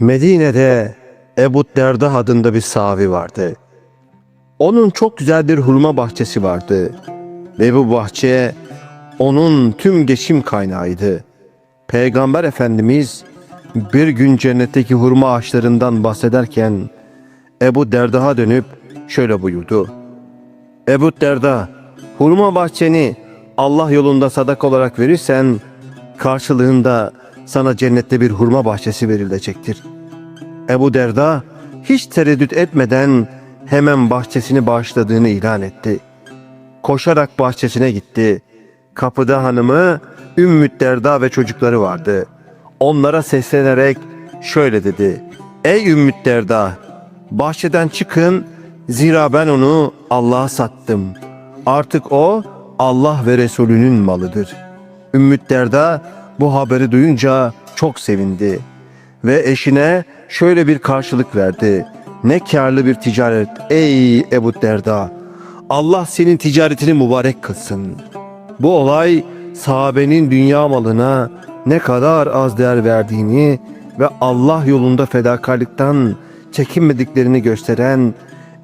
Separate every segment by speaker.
Speaker 1: Medine'de Ebu Derda adında bir sahabi vardı. Onun çok güzel bir hurma bahçesi vardı. Ve bu bahçe onun tüm geçim kaynağıydı. Peygamber Efendimiz bir gün cennetteki hurma ağaçlarından bahsederken Ebu Derda'ya dönüp şöyle buyurdu. Ebu Derda, hurma bahçeni Allah yolunda sadak olarak verirsen karşılığında sana cennette bir hurma bahçesi verilecektir. Ebu Derda hiç tereddüt etmeden hemen bahçesini bağışladığını ilan etti. Koşarak bahçesine gitti. Kapıda hanımı Ümmü Derda ve çocukları vardı. Onlara seslenerek şöyle dedi. Ey Ümmü Derda, bahçeden çıkın zira ben onu Allah'a sattım. Artık o Allah ve Resulünün malıdır. Ümmü Derda bu haberi duyunca çok sevindi ve eşine şöyle bir karşılık verdi. Ne karlı bir ticaret ey Ebu Derda. Allah senin ticaretini mübarek kılsın. Bu olay sahabenin dünya malına ne kadar az değer verdiğini ve Allah yolunda fedakarlıktan çekinmediklerini gösteren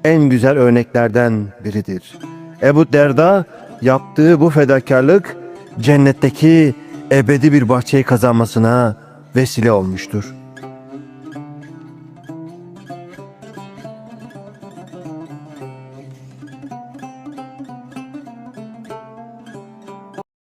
Speaker 1: en güzel örneklerden biridir. Ebu Derda yaptığı bu fedakarlık cennetteki ebedi bir bahçeyi kazanmasına vesile olmuştur.